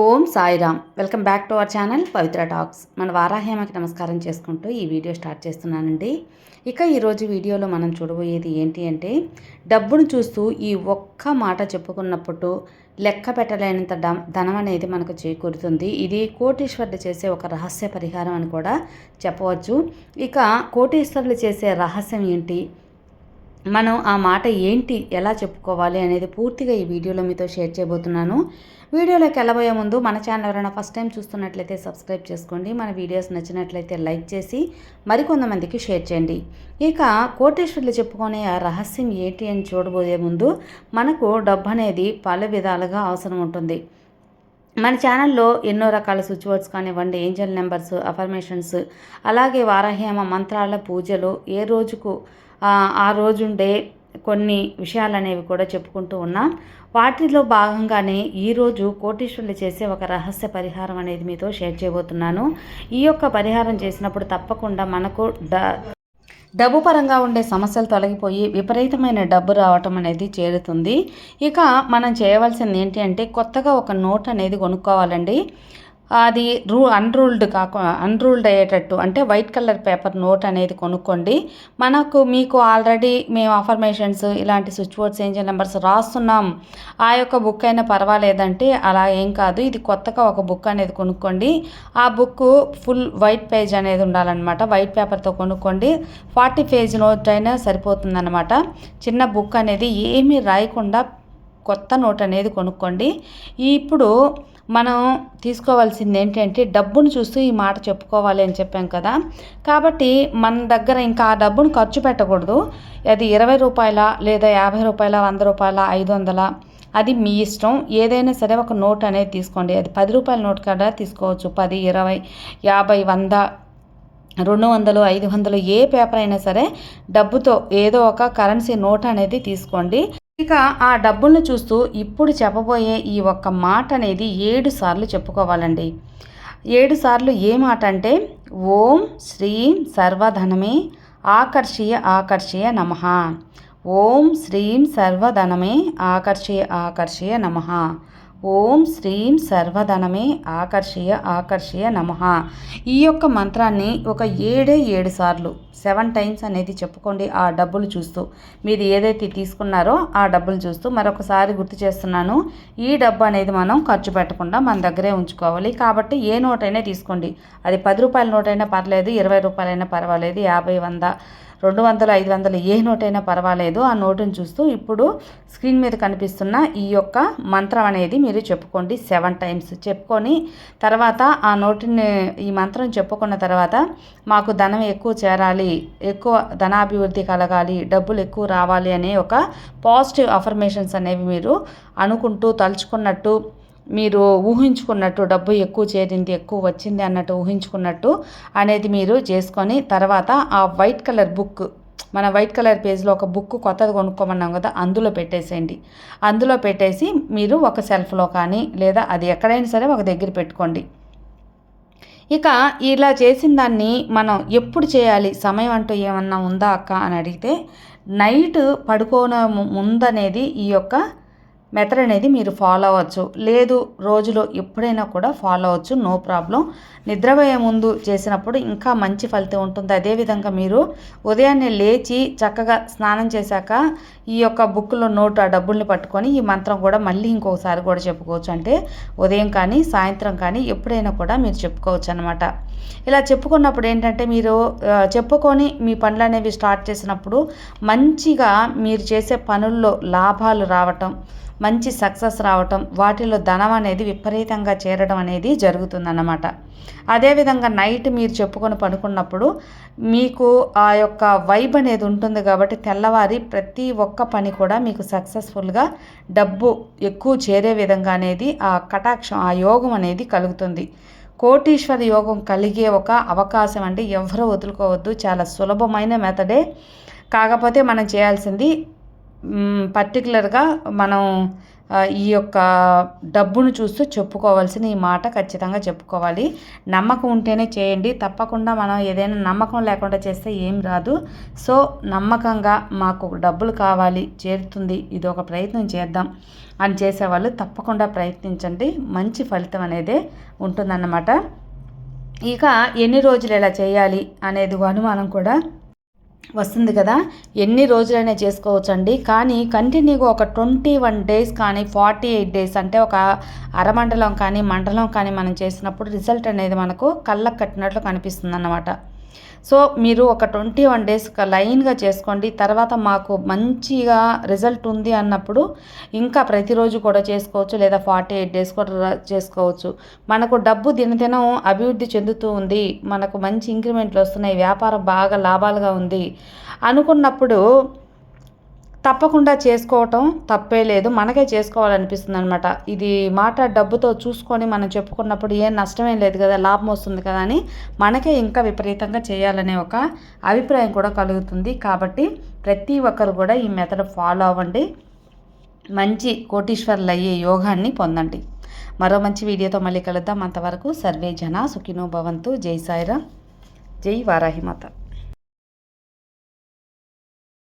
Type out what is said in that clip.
Om Sairam. Welcome back to our channel Pavitra talks. మన వారాహేమకి నమస్కారం చేసుకుంటూ ఈ వీడియో స్టార్ట్ చేస్తున్నానండి. ఇక ఈరోజు వీడియోలో మనం చూడబోయేది ఏంటి అంటే డబ్బును చూస్తూ ఈ ఒక్క మాట చెప్పుకున్నప్పుడు లెక్క పెట్టలేనంత ధనం అనేది మనకు చేకూరుతుంది. ఇది కోటీశ్వరులు చేసే ఒక రహస్య పరిహారం అని కూడా చెప్పవచ్చు. ఇక కోటీశ్వరులు చేసే రహస్యం ఏంటి? మనం ఆ మాట ఏంటి ఎలా చెప్పుకోవాలి అనేది పూర్తిగా ఈ వీడియోలో మీతో షేర్ చేయబోతున్నాను. వీడియోలోకి వెళ్ళబోయే ముందు మన ఛానల్ ఎవరైనా ఫస్ట్ టైం చూస్తున్నట్లయితే సబ్స్క్రైబ్ చేసుకోండి. మన వీడియోస్ నచ్చినట్లయితే లైక్ చేసి మరికొంతమందికి షేర్ చేయండి. ఇక కోటేశ్వర్లు చెప్పుకునే ఆ రహస్యం ఏంటి అని చూడబోయే ముందు మనకు డబ్బు అనేది పలు విధాలుగా అవసరం ఉంటుంది. మన ఛానల్లో ఎన్నో రకాల స్విచ్ వర్డ్స్ కానివ్వండి ఏంజల్ నెంబర్స్ అఫర్మేషన్స్ అలాగే వారాహేమ మంత్రాల పూజలు ఏ రోజుకు ఆ రోజుండే కొన్ని విషయాలు అనేవి కూడా చెప్పుకుంటూ ఉన్నాం. వాటిలో భాగంగానే ఈరోజు కోటీశ్వరులు చేసే ఒక రహస్య పరిహారం అనేది మీతో షేర్ చేయబోతున్నాను. ఈ యొక్క పరిహారం చేసినప్పుడు తప్పకుండా మనకు డ డబ్బు పరంగా ఉండే సమస్యలు తొలగిపోయి విపరీతమైన డబ్బు రావటం అనేది చేరుతుంది. ఇక మనం చేయవలసింది ఏంటి అంటే కొత్తగా ఒక నోట్ అనేది కొనుక్కోవాలండి. అది రూ అన్రూల్డ్ కాకు అన్రూల్డ్ అయ్యేటట్టు అంటే వైట్ కలర్ పేపర్ నోట్ అనేది కొనుక్కోండి. మనకు మీకు ఆల్రెడీ మేము అఫర్మేషన్స్ ఇలాంటి స్విచ్ బోర్డ్స్ ఏంజల్ నెంబర్స్ రాస్తున్నాం. ఆ యొక్క బుక్ అయినా పర్వాలేదంటే అలా ఏం కాదు. ఇది కొత్తగా ఒక బుక్ అనేది కొనుక్కోండి. ఆ బుక్ ఫుల్ వైట్ పేజ్ అనేది ఉండాలన్నమాట. వైట్ పేపర్తో కొనుక్కోండి. ఫార్టీ పేజ్ నోట్ అయినా సరిపోతుందన్నమాట. చిన్న బుక్ అనేది ఏమీ రాయకుండా కొత్త నోట్ అనేది కొనుక్కోండి. ఇప్పుడు మనం తీసుకోవాల్సింది ఏంటంటే డబ్బును చూస్తూ ఈ మాట చెప్పుకోవాలి అని చెప్పాం కదా. కాబట్టి మన దగ్గర ఇంకా ఆ డబ్బును ఖర్చు పెట్టకూడదు. అది ఇరవై రూపాయల లేదా యాభై రూపాయల వంద రూపాయల ఐదు వందల అది మీ ఇష్టం. ఏదైనా సరే ఒక నోట్ అనేది తీసుకోండి. అది పది రూపాయల నోట్ కదా తీసుకోవచ్చు. పది ఇరవై యాభై వంద రెండు వందలు ఐదు వందలు ఏ పేపర్ అయినా సరే డబ్బుతో ఏదో ఒక కరెన్సీ నోట్ అనేది తీసుకోండి. ఇక ఆ డబ్బులను చూస్తూ ఇప్పుడు చెప్పబోయే ఈ ఒక్క మాట అనేది ఏడు సార్లు చెప్పుకోవాలండి. ఏడు సార్లు ఏ మాట అంటే ఓం శ్రీం సర్వధనమే ఆకర్షీయ ఆకర్షీయ నమ. ఓం శ్రీం సర్వధనమే ఆకర్షీయ ఆకర్షీయ నమ. ఓం శ్రీం సర్వధనమే ఆకర్షయ ఆకర్షయ నమ. ఈ యొక్క మంత్రాన్ని ఒక ఏడే ఏడు సార్లు సెవెన్ టైమ్స్ అనేది చెప్పుకోండి ఆ డబ్బులు చూస్తూ. మీరు ఏదైతే తీసుకున్నారో ఆ డబ్బులు చూస్తూ మరొకసారి గుర్తు చేస్తున్నాను ఈ డబ్బు అనేది మనం ఖర్చు పెట్టకుండా మన దగ్గరే ఉంచుకోవాలి. కాబట్టి ఏ నోటైనా తీసుకోండి. అది పది రూపాయల నోటైనా పర్లేదు ఇరవై రూపాయలైనా పర్వాలేదు యాభై వంద రెండు వందలు ఐదు వందలు ఏ నోటైనా పర్వాలేదు. ఆ నోటును చూస్తూ ఇప్పుడు స్క్రీన్ మీద కనిపిస్తున్న ఈ యొక్క మంత్రం అనేది మీరు చెప్పుకోండి. సెవెన్ టైమ్స్ చెప్పుకొని తర్వాత ఆ నోటిని ఈ మంత్రం చెప్పుకున్న తర్వాత మాకు ధనం ఎక్కువ చేరాలి ఎక్కువ ధనాభివృద్ధి కలగాలి డబ్బులు ఎక్కువ రావాలి అనే ఒక పాజిటివ్ అఫర్మేషన్స్ అనేవి మీరు అనుకుంటూ తలుచుకున్నట్టు మీరు ఊహించుకున్నట్టు డబ్బు ఎక్కువ చేరింది ఎక్కువ వచ్చింది అన్నట్టు ఊహించుకున్నట్టు అనేది మీరు చేసుకొని తర్వాత ఆ వైట్ కలర్ బుక్ మన వైట్ కలర్ పేజ్లో ఒక బుక్ కొత్తది కొనుక్కోమన్నాం కదా అందులో పెట్టేసేయండి. అందులో పెట్టేసి మీరు ఒక సెల్ఫ్లో కానీ లేదా అది ఎక్కడైనా సరే ఒక దగ్గర పెట్టుకోండి. ఇక ఇలా చేసిన దాన్ని మనం ఎప్పుడు చేయాలి? సమయం అంటూ ఏమన్నా ఉందా అక్క అని అడిగితే నైట్ పడుకోన ముందనేది ఈ యొక్క మెథడ్ అనేది మీరు ఫాలో అవ్వచ్చు. లేదు రోజులో ఎప్పుడైనా కూడా ఫాలో అవ్వచ్చు. No problem. నిద్రపోయే ముందు చేసినప్పుడు ఇంకా మంచి ఫలితం ఉంటుంది. అదేవిధంగా మీరు ఉదయాన్నే లేచి చక్కగా స్నానం చేశాక ఈ యొక్క బుక్లో నోట్ ఆ డబ్బుల్ని పట్టుకొని ఈ మంత్రం కూడా మళ్ళీ ఇంకొకసారి కూడా చెప్పుకోవచ్చు. అంటే ఉదయం కానీ సాయంత్రం కానీ ఎప్పుడైనా కూడా మీరు చెప్పుకోవచ్చు అనమాట ఇలా చెప్పుకున్నప్పుడు ఏంటంటే మీరు చెప్పుకొని మీ పనులు అనేవి స్టార్ట్ చేసినప్పుడు మంచిగా మీరు చేసే పనుల్లో లాభాలు రావటం మంచి సక్సెస్ రావటం వాటిలో ధనం అనేది విపరీతంగా చేరడం అనేది జరుగుతుందన్నమాట. అదేవిధంగా నైట్ మీరు చెప్పుకొని పడుకున్నప్పుడు మీకు ఆ యొక్క వైబ్ అనేది ఉంటుంది కాబట్టి తెల్లవారి ప్రతి ఒక్క పని కూడా మీకు సక్సెస్ఫుల్గా డబ్బు ఎక్కువ చేరే విధంగా అనేది ఆ కటాక్షం ఆ యోగం అనేది కలుగుతుంది. కోటీశ్వర యోగం కలిగే ఒక అవకాశం అంటే ఎవరు వదులుకోవద్దు. చాలా సులభమైన మెథడే. కాకపోతే మనం చేయాల్సింది పర్టికులర్గా మనం ఈ యొక్క డబ్బును చూస్తూ చెప్పుకోవాల్సిన ఈ మాట ఖచ్చితంగా చెప్పుకోవాలి. నమ్మకం ఉంటేనే చేయండి. తప్పకుండా మనం ఏదైనా నమ్మకం లేకుండా చేస్తే ఏం రాదు. సో నమ్మకంగా మాకు డబ్బులు కావాలి చేరుతుంది. ఇది ఒక ప్రయత్నం చేద్దాం అని చేసేవాళ్ళు తప్పకుండా ప్రయత్నించండి. మంచి ఫలితం అనేది ఉంటుందన్నమాట. ఇక ఎన్ని రోజులు ఇలా చేయాలి అనేది అనుమానం కూడా వస్తుంది కదా. ఎన్ని రోజులైనా చేసుకోవచ్చండి. కానీ కంటిన్యూగా ఒక ట్వంటీ వన్ డేస్ కానీ ఫార్టీ ఎయిట్ డేస్ అంటే ఒక అరమండలం కానీ మండలం కానీ మనం చేసినప్పుడు రిజల్ట్ అనేది మనకు కళ్ళకు కట్టినట్లు కనిపిస్తుంది అన్నమాట సో మీరు ఒక ట్వంటీ వన్ డేస్ లైన్గా చేసుకోండి. తర్వాత మాకు మంచిగా రిజల్ట్ ఉంది అన్నప్పుడు ఇంకా ప్రతిరోజు కూడా చేసుకోవచ్చు. లేదా ఫార్టీ ఎయిట్ డేస్ కూడా చేసుకోవచ్చు. మనకు డబ్బు దినదినం అభివృద్ధి చెందుతూ ఉంది. మనకు మంచి ఇంక్రిమెంట్లు వస్తున్నాయి. వ్యాపారం బాగా లాభాలుగా ఉంది. అనుకున్నప్పుడు తప్పకుండా చేసుకోవటం తప్పే లేదు. మనకే చేసుకోవాలనిపిస్తుంది అనమాట ఇది మాట డబ్బుతో చూసుకొని మనం చెప్పుకున్నప్పుడు ఏం నష్టమేం లేదు కదా లాభం వస్తుంది కదా అని మనకే ఇంకా విపరీతంగా చేయాలనే ఒక అభిప్రాయం కూడా కలుగుతుంది. కాబట్టి ప్రతి ఒక్కరు కూడా ఈ మెథడ్ ఫాలో అవ్వండి. మంచి కోటీశ్వర్లు అయ్యే యోగాన్ని పొందండి. మరో మంచి వీడియోతో మళ్ళీ కలుద్దాం. అంతవరకు సర్వే జన సుఖినో భవంతు. జై సాయిరామ్. జై వారాహిమాత